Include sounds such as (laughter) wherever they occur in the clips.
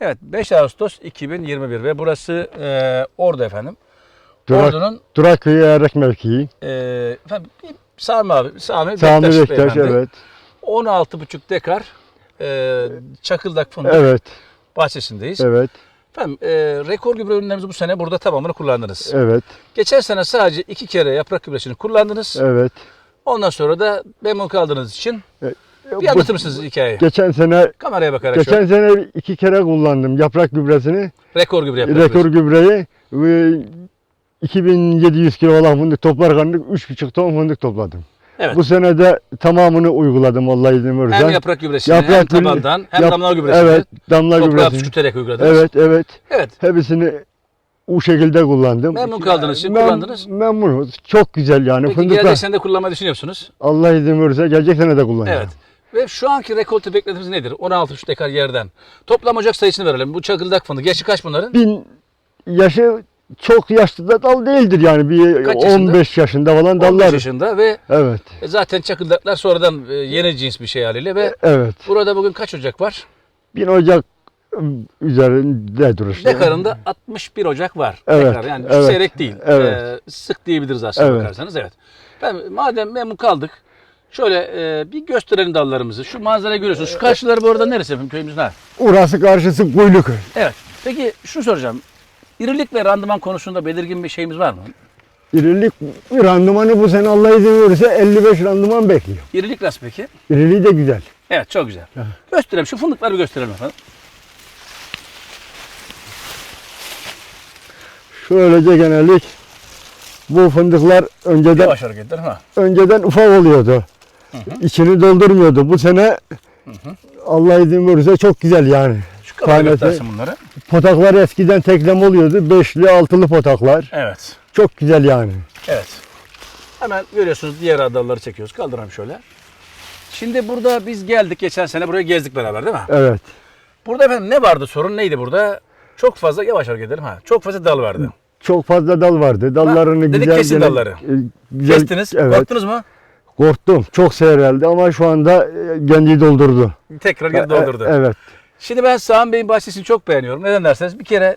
Evet 5 Ağustos 2021 ve burası e, Ordu efendim. Durak, Ordu'nun Durakköy Eğerek mevkii. e, efendim, Sami abi, Sami, Sami Bektaş Bektaş evet. 16,5 dekar e, çakıldak fındık Evet. bahçesindeyiz. Evet. Efendim e, rekor gübre ürünlerimizi bu sene burada tamamını kullandınız. Evet. Geçen sene sadece iki kere yaprak gübresini kullandınız. Evet. Ondan sonra da memnun kaldığınız için bir Bu- anlatır mısınız hikayeyi? Geçen sene Kameraya bakarak şöyle. geçen sene iki kere kullandım yaprak gübresini. Rekor gübre yaprak Rekor gübreyi ve 2700 kilo olan fındık toplarken 3,5 ton fındık topladım. Evet. Bu sene de tamamını uyguladım vallahi izin verirsen. Hem yaprak gübresini Yaprak hem gübre- tabandan hem yap- damla gübresini Evet, damla toprağa gübresini. püskürterek uyguladınız. Evet, evet. Evet. Hepsini o şekilde kullandım. Memnun kaldığınız için Mem- kullandınız. Memnunuz. Çok güzel yani. Peki Fındıklar. gelecek sene de kullanmayı düşünüyorsunuz. Allah izin verirse gelecek sene de kullanacağım. Evet. Ve şu anki rekolte beklentimiz nedir? 16 dekar yerden. Toplam ocak sayısını verelim. Bu çakıldak fındık. Yaşı kaç bunların? Bin yaşı çok yaşlı da dal değildir yani. Bir Kaç yaşında? 15 yaşında falan 15 dallar. yaşında ve Evet. e, zaten çakıldaklar sonradan e, yeni cins bir şey haliyle ve Evet. burada bugün kaç ocak var? Bin Ocak ım, üzerinde duruşta. Dekarında 61 Ocak var. Evet, Dekar yani evet, seyrek değil. evet. Ee, sık diyebiliriz aslında Evet. bakarsanız. Evet. Ben, madem memnun kaldık. Şöyle e, bir gösterelim dallarımızı. Şu manzarayı görüyorsunuz. Şu karşıları bu arada neresi efendim köyümüzün ha? Orası karşısı Kuyluköy. Evet. Peki şunu soracağım. İrilik ve randıman konusunda belirgin bir şeyimiz var mı? İrilik randımanı bu sene Allah izin verirse 55 randıman bekliyor. İrilik nasıl peki? İriliği de güzel. Evet çok güzel. Gösterelim. Şu fındıkları bir gösterelim efendim. Şöylece genellik bu fındıklar önceden Yavaş hareketler ha. önceden ufak oluyordu. İçini doldurmuyordu. Bu sene Allah izin verirse çok güzel yani. Şu kadar Tanesi. bunları. Potaklar eskiden teklem oluyordu. Beşli, altılı potaklar. Evet. Çok güzel yani. Evet. Hemen görüyorsunuz diğer adalları çekiyoruz. Kaldıralım şöyle. Şimdi burada biz geldik geçen sene buraya gezdik beraber değil mi? Evet. Burada efendim ne vardı sorun neydi burada? Çok fazla yavaş hareket edelim ha. Çok fazla dal vardı. Çok fazla dal vardı. Dallarını dedik güzel kesin gene- dalları. e, güzel- Kestiniz. Evet. Korktunuz mu? Korktum. Çok seyreldi ama şu anda e, kendi doldurdu. Tekrar geri E- doldurdu. Evet. Şimdi ben Sami Bey'in bahçesini çok beğeniyorum. Neden derseniz bir kere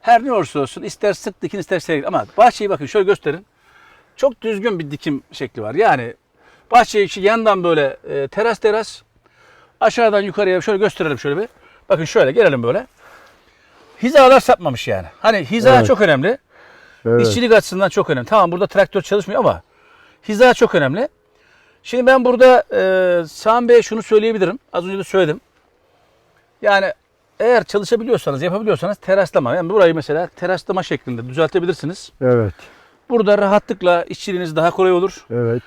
her ne olursa olsun ister sık dikin ister seyrek ama bahçeyi bakın şöyle gösterin. Çok düzgün bir dikim şekli var. Yani bahçe içi yandan böyle e, teras teras aşağıdan yukarıya şöyle gösterelim şöyle bir. Bakın şöyle gelelim böyle. Hizalar sapmamış yani. Hani hiza Evet. çok önemli. Evet. İşçilik açısından çok önemli. Tamam burada traktör çalışmıyor ama hiza çok önemli. Şimdi ben burada e, Sami Bey'e şunu söyleyebilirim. Az önce de söyledim. Yani eğer çalışabiliyorsanız, yapabiliyorsanız teraslama. Yani burayı mesela teraslama şeklinde düzeltebilirsiniz. Evet. Burada rahatlıkla işçiliğiniz daha kolay olur. Evet.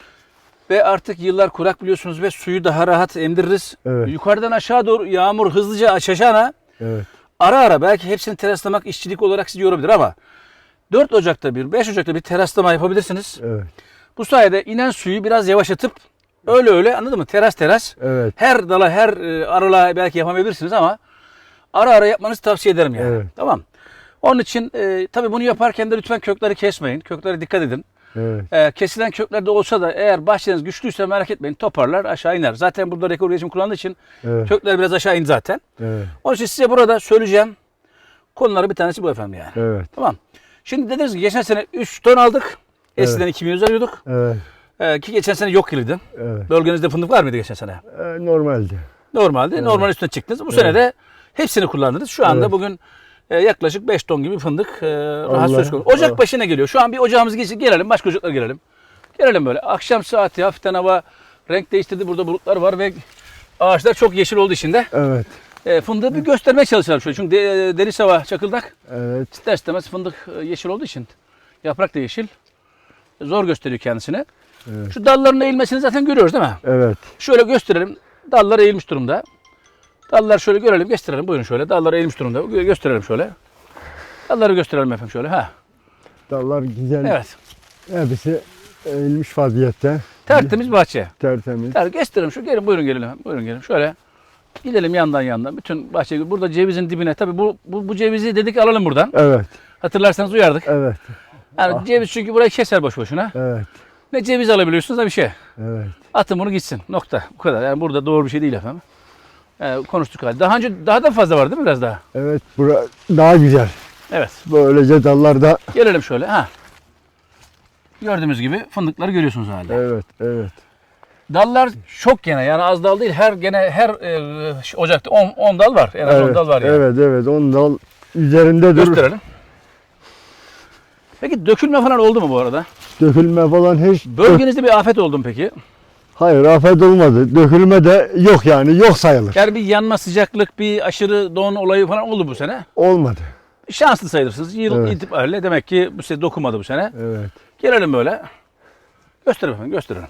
Ve artık yıllar kurak biliyorsunuz ve suyu daha rahat emdiririz. Evet. Yukarıdan aşağı doğru yağmur hızlıca aşacağına Evet. ara ara belki hepsini teraslamak işçilik olarak sizi yorabilir ama 4 Ocak'ta bir, 5 Ocak'ta bir teraslama yapabilirsiniz. Evet. Bu sayede inen suyu biraz yavaşlatıp öyle öyle anladın mı? Teras teras. Evet. Her dala her e, aralığa belki yapamayabilirsiniz ama ara ara yapmanızı tavsiye ederim yani. Evet. Tamam. Onun için e, tabii bunu yaparken de lütfen kökleri kesmeyin. Köklere dikkat edin. Evet. E, kesilen kökler de olsa da eğer bahçeniz güçlüyse merak etmeyin toparlar aşağı iner. Zaten burada rekor üretim kullandığı için Evet. kökler biraz aşağı indi zaten. Evet. Onun için size burada söyleyeceğim konuları bir tanesi bu efendim yani. Evet. Tamam. Şimdi dediniz ki geçen sene 3 ton aldık. Eskiden 2000 alıyorduk. Evet. E, ki geçen sene yok gibiydi. Evet. Bölgenizde fındık var mıydı geçen sene? E, Normaldi. Normalde normal üstüne çıktınız. Bu sene de hepsini kullandınız. Şu anda Evet. bugün e, yaklaşık 5 ton gibi fındık e, rahat söz konusu. Ocak Allah. başına geliyor. Şu an bir ocağımız geçsin. Gelelim başka ocaklara gelelim. Gelelim böyle. Akşam saati hafiften hava renk değiştirdi. Burada bulutlar var ve ağaçlar çok yeşil olduğu için de Evet. e, fındığı bir göstermeye çalışalım şöyle. Çünkü de, deniz hava çakıldak. Evet. İster istemez fındık e, yeşil olduğu için yaprak da yeşil. Zor gösteriyor kendisini. Evet. Şu dalların eğilmesini zaten görüyoruz değil mi? Evet. Şöyle gösterelim. Dallar eğilmiş durumda. Dallar şöyle görelim, gösterelim. Buyurun şöyle. Dallar eğilmiş durumda. Gö- Gösterelim şöyle. Dalları gösterelim efendim şöyle. Ha. Dallar güzel. Evet. Hepsi eğilmiş vaziyette. Tertemiz bahçe. Tertemiz. Yani gösterelim şu. Gelin buyurun gelin. efendim, Buyurun gelin. Şöyle. Gidelim yandan yandan. Bütün bahçe. Burada cevizin dibine. Tabii bu, bu, bu cevizi dedik alalım buradan. Evet. Hatırlarsanız uyardık. Evet. Yani ceviz çünkü burayı keser boş boşuna. Evet. Ne ceviz alabiliyorsunuz da bir şey. Evet. Atın bunu gitsin. Nokta. Bu kadar. Yani burada doğru bir şey değil efendim. Ee, konuştuk hali. Daha önce daha da fazla var değil mi biraz daha? Evet bura daha güzel. Evet. Böylece dallarda Gelelim şöyle. Ha. Gördüğümüz gibi fındıkları görüyorsunuz hala. evet evet. Dallar çok gene yani az dal değil. Her gene her e, ocakta 10 10 dal var. En az 10 evet, dal var yani. Evet evet on dal üzerinde dur. Gösterelim. Peki dökülme falan oldu mu bu arada? Dökülme falan hiç Bölgenizde bir afet oldu mu peki? Hayır afet olmadı. Dökülme de yok yani yok sayılır. Yani bir yanma sıcaklık, bir aşırı don olayı falan oldu bu sene. Olmadı. Şanslı sayılırsınız. Yıl Evet. itibariyle demek ki bu sene dokunmadı bu sene. Evet. Gelelim böyle. Gösterelim efendim, gösterelim.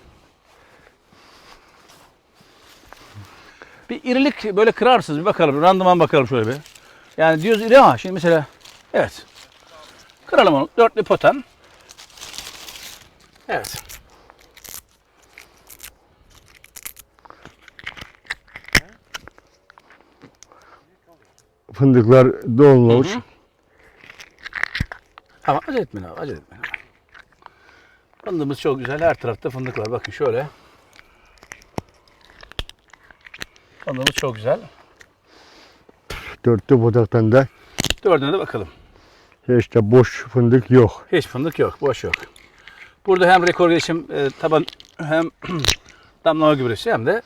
Bir irilik böyle kırarsınız bir bakalım. Randıman bakalım şöyle bir. Yani diyoruz iri ama şimdi mesela evet. Kıralım onu. Dörtlü potan. Evet. Fındıklar dolmuş. Hı hı. Tamam acele etmeyin abi acele etmeyin. Fındığımız çok güzel. Her tarafta fındık var. Bakın şöyle. Fındığımız çok güzel. Dörtlü budaktan da Dördüne de bakalım. Hiç de boş fındık yok. Hiç fındık yok. Boş yok. Burada hem rekor gelişim e, taban hem (clears throat) damlama gübresi hem de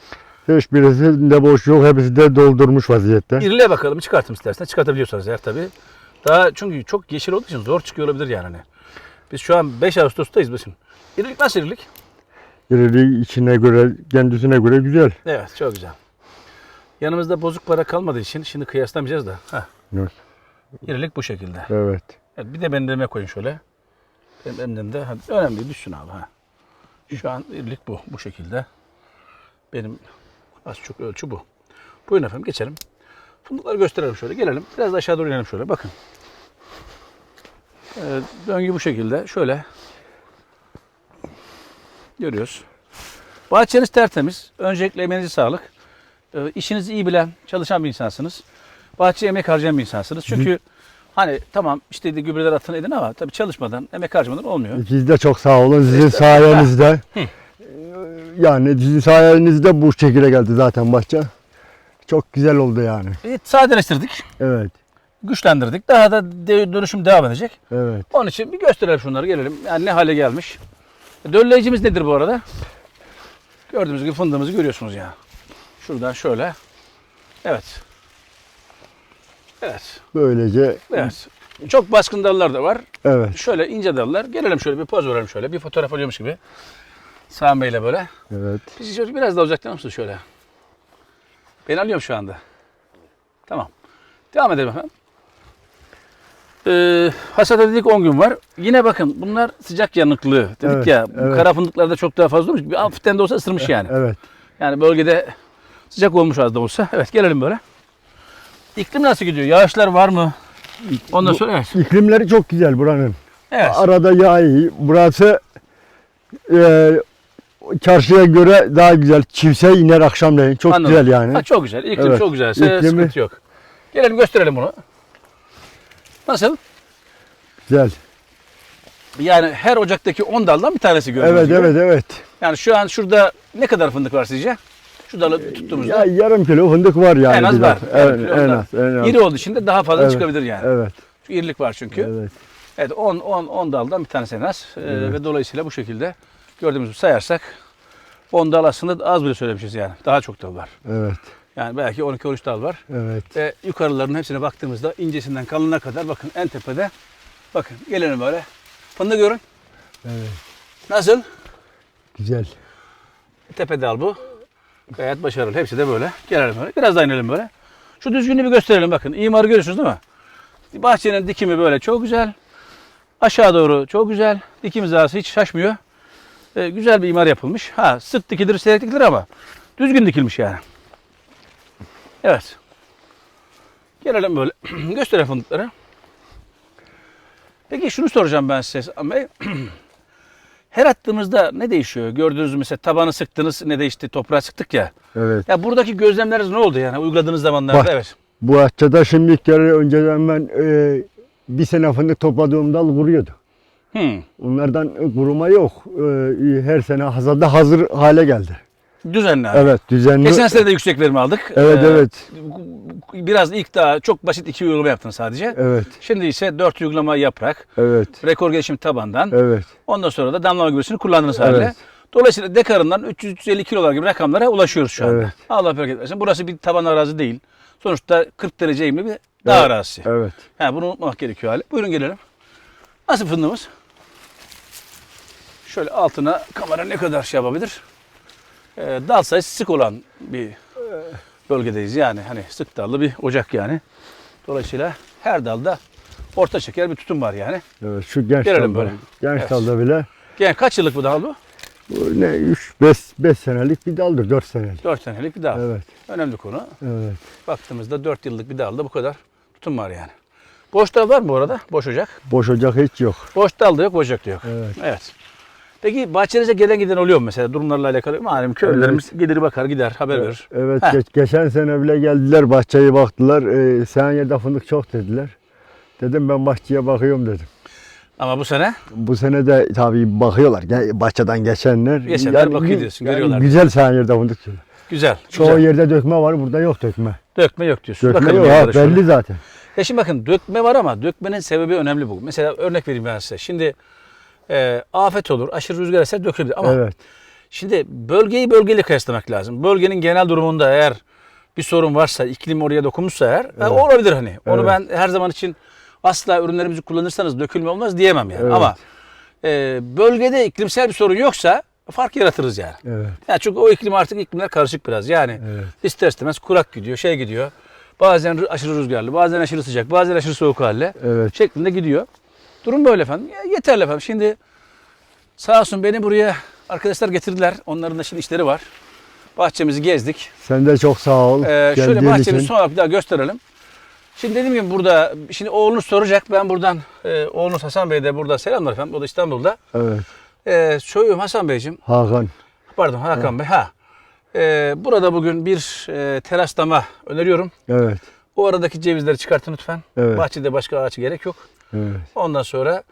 Hiçbirisinde boş yok. Hepsi de doldurmuş vaziyette. iriliğe bakalım. Çıkartın istersen. Çıkartabiliyorsanız eğer tabii. Daha çünkü çok yeşil olduğu için zor çıkıyor olabilir yani. Hani. Biz şu an 5 Ağustos'tayız bakın. İrilik nasıl irilik? İriliği içine göre, kendisine göre güzel. Evet çok güzel. Yanımızda bozuk para kalmadığı için şimdi kıyaslamayacağız da. Heh. Evet. İrilik bu şekilde. Evet. Evet, bir de benim elime koyun şöyle. Benim elimden de hadi, önemli düşsün abi. Ha. Şu an irilik bu. Bu şekilde. Benim az çok ölçü bu. Buyurun efendim geçelim. Fındıkları gösterelim şöyle. Gelelim. Biraz da aşağı doğru inelim şöyle. Bakın. Evet, döngü bu şekilde. Şöyle. Görüyoruz. Bahçeniz tertemiz. Öncelikle emeğinize sağlık. Ee, işinizi iyi bilen, çalışan bir insansınız. Bahçeye emek harcayan bir insansınız. Çünkü hani tamam işte de gübreler atın edin ama tabii çalışmadan, emek harcamadan olmuyor. Siz de çok sağ olun. Sizin sayenizde. (laughs) Yani sizin sayenizde bu şekilde geldi zaten bahçe. Çok güzel oldu yani. E, sadeleştirdik, Evet. güçlendirdik. Daha da dönüşüm devam edecek. Evet. Onun için bir gösterelim şunları gelelim. Yani ne hale gelmiş. Dölleyicimiz nedir bu arada? Gördüğünüz gibi fındığımızı görüyorsunuz ya. Şuradan şöyle. Evet. Evet. Böylece Evet. Çok baskın dallar da var. evet. Şöyle ince dallar. Gelelim şöyle bir poz verelim şöyle. Bir fotoğraf alıyormuş gibi. Sami Bey'le böyle. Evet. Biz biraz daha uzaktan mısın şöyle? Ben alıyorum şu anda. Tamam. Devam edelim efendim. Ee, hasata dedik 10 gün var. Yine bakın bunlar sıcak yanıklı dedik Evet, ya. Bu evet. kara fındıklarda çok daha fazla olmuş. Bir hafiften de olsa ısırmış yani. Evet. Yani bölgede sıcak olmuş az da olsa. Evet gelelim böyle. İklim nasıl gidiyor? Yağışlar var mı? Ondan sonra evet. İklimleri çok güzel buranın. Evet. Arada yağ iyi. Burası e, çarşıya göre daha güzel. Çivse iner akşamleyin. Çok Anladım. güzel yani. Ha, çok güzel. İklim Evet. çok güzelse İklimi- sıkıntı yok. Gelelim gösterelim bunu. Nasıl? Güzel. Yani her ocaktaki 10 daldan bir tanesi gördüğünüz Evet gibi. evet evet. Yani şu an şurada ne kadar fındık var sizce? Şu dalı tuttuğumuzda Ya yarım kilo fındık var yani. en az var. Evet, en var. az. En az. İri olduğu için de daha fazla Evet, çıkabilir yani. Evet. Çünkü irilik var çünkü. Evet, Evet. 10 10 10 daldan bir tanesi en az. Ee, Evet. ve dolayısıyla bu şekilde gördüğümüz gibi sayarsak 10 dal aslında az bile söylemişiz yani. Daha çok dal var. Evet. Yani belki 12 13 dal var. Evet. Ve yukarıların hepsine baktığımızda incesinden kalınına kadar bakın en tepede bakın gelelim böyle. Fındık görün. Evet. Nasıl? Güzel. Tepe dal bu. Gayet başarılı. Hepsi de böyle. Gelelim böyle. Biraz daha inelim böyle. Şu düzgünlüğü bir gösterelim bakın. İmarı görüyorsunuz değil mi? Bahçenin dikimi böyle çok güzel. Aşağı doğru çok güzel. Dikim hizası hiç şaşmıyor. Ee, güzel bir imar yapılmış. Ha sık dikilir, seyrek dikilir ama düzgün dikilmiş yani. Evet. Gelelim böyle. (clears throat) Gösterelim fındıkları. Peki şunu soracağım ben size. Bey. (clears throat) Her attığımızda ne değişiyor? Gördüğünüz mesela tabanı sıktınız ne değişti? Toprağa sıktık ya. Evet. Ya buradaki gözlemleriniz ne oldu yani uyguladığınız zamanlarda? Bak. Evet. Bu bahçede şimdi önceden ben e, bir sene fındık topladığım dal kuruyordu. Hmm. Onlardan kuruma yok. E, her sene hasada hazır hale geldi. Düzenli abi. Evet düzenli. Geçen sene de yüksek verim aldık. Evet Ee, evet. Biraz ilk daha çok basit iki uygulama yaptın sadece. Evet. Şimdi ise dört uygulama yaprak, Evet. rekor gelişim tabandan, Evet. ondan sonra da damlama gübresini kullandığınız halde. Evet. Dolayısıyla dekarından 300-350 kilolar gibi rakamlara ulaşıyoruz şu anda. Evet. Allah bereket versin. Burası bir taban arazi değil. Sonuçta 40 derece eğimli bir dağ Evet. arazisi. Evet. Yani bunu unutmak gerekiyor hali. Buyurun gelelim. Nasıl fındığımız? Şöyle altına kamera ne kadar şey yapabilir? Ee, dal sayısı sık olan bir bölgedeyiz. Yani hani sık dallı bir ocak yani. Dolayısıyla her dalda orta şeker bir tutum var yani. Evet. Şu genç Gelelim dalda. böyle. Genç Evet. dalda bile Yani kaç yıllık bu dal bu? bu ne 3 5 5 senelik bir daldır. 4 senelik. 4 senelik bir dal. Evet. Önemli konu. Evet. Baktığımızda 4 yıllık bir dalda bu kadar tutum var yani. Boş dal var mı bu arada? Boş ocak. Boş ocak hiç yok. Boş dal da yok, ocak da yok. Evet. Evet. Peki bahçenize gelen giden oluyor mu mesela durumlarla alakalı? Malum köylülerimiz gelir bakar gider haber verir. Evet. Heh. geç- geçen sene bile geldiler bahçeye baktılar. Ee, sen yerde fındık çok dediler. Dedim ben bahçeye bakıyorum dedim. Ama bu sene Bu sene de tabii bakıyorlar. Bahçeden geçenler. Geçenler bakıyor gü- diyorsun, görüyorlar. Güzel sen yerde fındık. güzel. Çoğu güzel. yerde dökme var. Burada yok dökme. Dökme yok diyorsun. Dökme Bakalım yok. Ha, şöyle. belli zaten. Ya şimdi bakın dökme var ama dökmenin sebebi önemli bu. Mesela örnek vereyim ben size. Şimdi e, afet olur, aşırı rüzgar eser dökülebilir. Ama Evet. şimdi bölgeyi bölgeyle kıyaslamak lazım. Bölgenin genel durumunda eğer bir sorun varsa, iklim oraya dokunmuşsa eğer e, olabilir hani. Onu Evet. ben her zaman için asla ürünlerimizi kullanırsanız dökülme olmaz diyemem yani. Evet. Ama e, bölgede iklimsel bir sorun yoksa fark yaratırız yani. Evet. Yani çünkü o iklim artık iklimler karışık biraz. Yani Evet. ister istemez kurak gidiyor, şey gidiyor. Bazen aşırı rüzgarlı, bazen aşırı sıcak, bazen aşırı soğuk halde Evet. şeklinde gidiyor. Durum böyle efendim. Ya yeterli efendim. Şimdi sağ olsun beni buraya arkadaşlar getirdiler. Onların da şimdi işleri var. Bahçemizi gezdik. Sen de çok sağ ol. Ee, şöyle bahçemizi için. sonra bir daha gösterelim. Şimdi dediğim gibi burada, şimdi oğlunuz soracak. Ben buradan, e, oğlunuz Hasan Bey de burada selamlar efendim. O da İstanbul'da. Evet. E, söylüyorum Hasan Beyciğim. Hakan. Pardon Hakan Bey. Ha. E, burada bugün bir e, teraslama öneriyorum. Evet. O aradaki cevizleri çıkartın lütfen. Evet. Bahçede başka ağaç gerek yok. Evet. Ondan sonra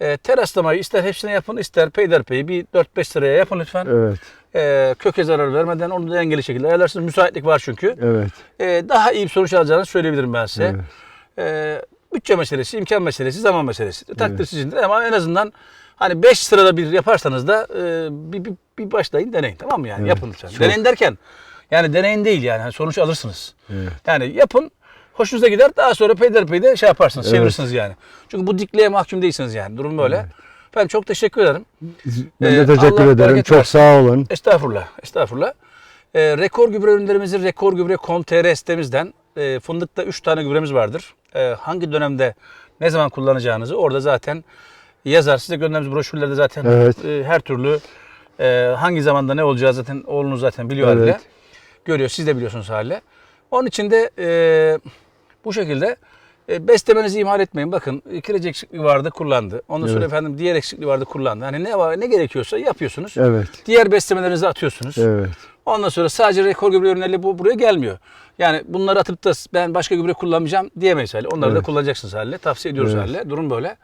e, teraslamayı ister hepsine yapın ister peyderpeyi bir 4-5 sıraya yapın lütfen. Evet. E, köke zarar vermeden onu da dengeli şekilde ayarlarsınız. Müsaitlik var çünkü. Evet. E, daha iyi bir sonuç alacağınızı söyleyebilirim ben size. Evet. E, bütçe meselesi, imkan meselesi, zaman meselesi. Takdir sizindir ama en azından hani 5 sırada bir yaparsanız da e, bir, bir, bir başlayın deneyin tamam mı yani Evet, yapın lütfen. çok- Deneyin derken yani deneyin değil yani hani sonuç alırsınız. Evet. Yani yapın hoşunuza gider daha sonra peyderpey de şey yaparsınız Evet. çevirirsiniz yani. Çünkü bu dikliğe mahkum değilsiniz yani durum böyle. Ben çok teşekkür ederim. Ben Ee, de teşekkür Allah ederim. Çok versin. sağ olun. Estağfurullah, estağfurullah. Ee, rekor gübre ürünlerimizi Rekor Gübre Kom.tr sitemizden e, fındıkta 3 tane gübremiz vardır. E, hangi dönemde ne zaman kullanacağınızı orada zaten yazar. Size gönderdiğimiz broşürlerde zaten Evet. e, her türlü e, hangi zamanda ne olacağı zaten oğlunuz zaten biliyor Evet. halde. Görüyor, siz de biliyorsunuz halde. Onun için de e, bu şekilde e, beslemenizi ihmal etmeyin. Bakın kireci eksikliği vardı kullandı. Ondan sonra Evet. efendim diğer eksikliği vardı kullandı. Hani ne var ne gerekiyorsa yapıyorsunuz. Evet. Diğer beslemelerinizi atıyorsunuz. Evet. Ondan sonra sadece rekor gübre ürünleriyle bu buraya gelmiyor. Yani bunları atıp da ben başka gübre kullanmayacağım diyemeyiz hali. Onları da Evet. kullanacaksınız haliyle. Tavsiye ediyoruz Evet. haliyle. Durum böyle.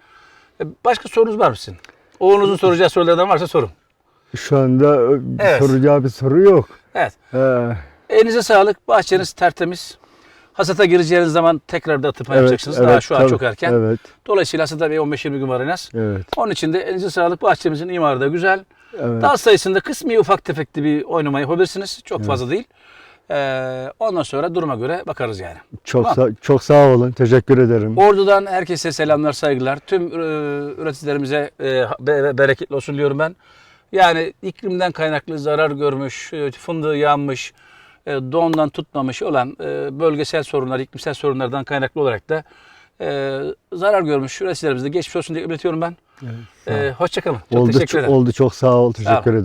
E, Başka sorunuz var mı sizin? Oğlunuzun soracağı sorulardan varsa sorun. Şu anda e, Evet. soracağı bir soru yok. Evet. He. Elinize sağlık. Bahçeniz tertemiz. Hasata gireceğiniz zaman tekrar da atıp yapacaksınız. Daha şu an tabii. çok erken. Evet. Dolayısıyla hasata bir 15-20 gün var en az. Evet. Onun için de elinize sağlık. Bahçemizin imarı da güzel. Evet. Dal sayısında kısmi ufak tefekli bir oynama yapabilirsiniz. Çok fazla değil. Ee, ondan sonra duruma göre bakarız yani. Çok Tamam. sağ, çok sağ olun. Teşekkür ederim. Ordu'dan herkese selamlar, saygılar. Tüm e, üreticilerimize e, be- bereketli olsun diyorum ben. Yani iklimden kaynaklı zarar görmüş, e, fındığı yanmış, e, dondan tutmamış olan e, bölgesel sorunlar, iklimsel sorunlardan kaynaklı olarak da e, zarar görmüş üreticilerimize geçmiş olsun diye iletiyorum ben. E, hoşçakalın. Çok oldu, teşekkür ederim. oldu çok sağ ol. Teşekkür ederim.